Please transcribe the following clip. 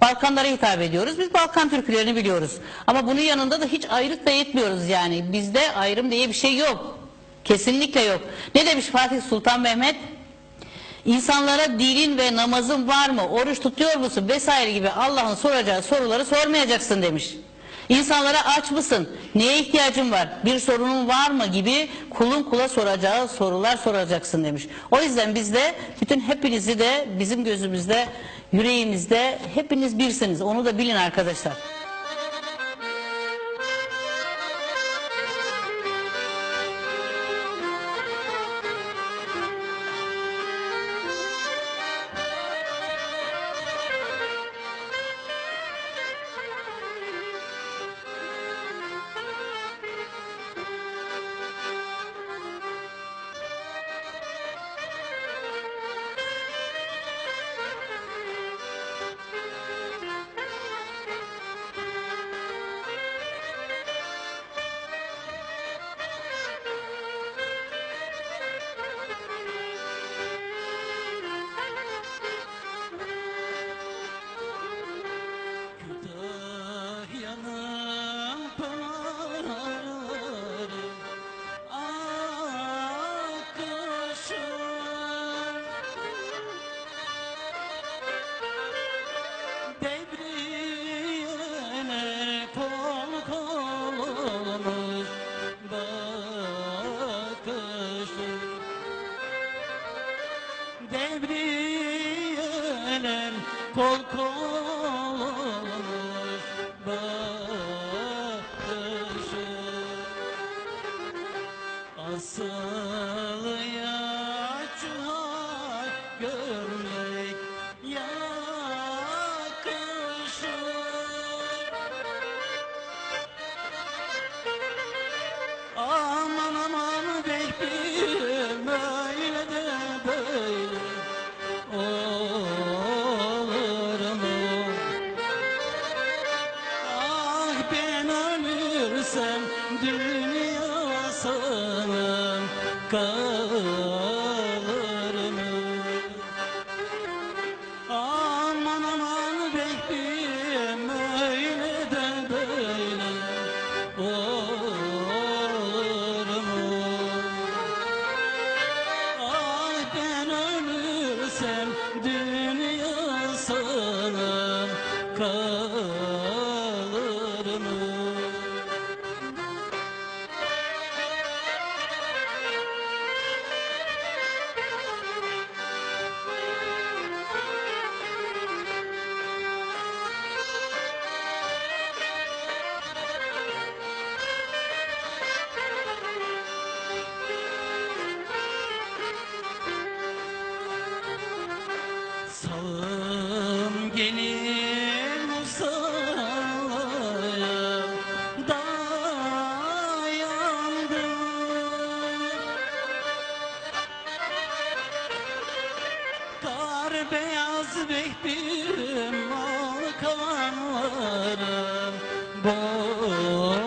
Balkanlara hitap ediyoruz. Biz Balkan türkülerini biliyoruz. Ama bunun yanında da hiç ayrık da etmiyoruz yani. Bizde ayrım diye bir şey yok. Kesinlikle yok. Ne demiş Fatih Sultan Mehmet? İnsanlara dilin ve namazın var mı, oruç tutuyor musun vesaire gibi Allah'ın soracağı soruları sormayacaksın demiş. İnsanlara aç mısın, neye ihtiyacın var, bir sorunun var mı gibi kulun kula soracağı sorular soracaksın demiş. O yüzden biz de bütün hepinizi de bizim gözümüzde, yüreğimizde hepiniz birsiniz. Onu da bilin arkadaşlar. Devriyene kol kol olmuş bakışır Devriyeler kol kol olmuş bakışı Asıl ölürsem dünya sana kalır mı? Aman aman bekliyorum beyaz bektim alkanlarım boyandı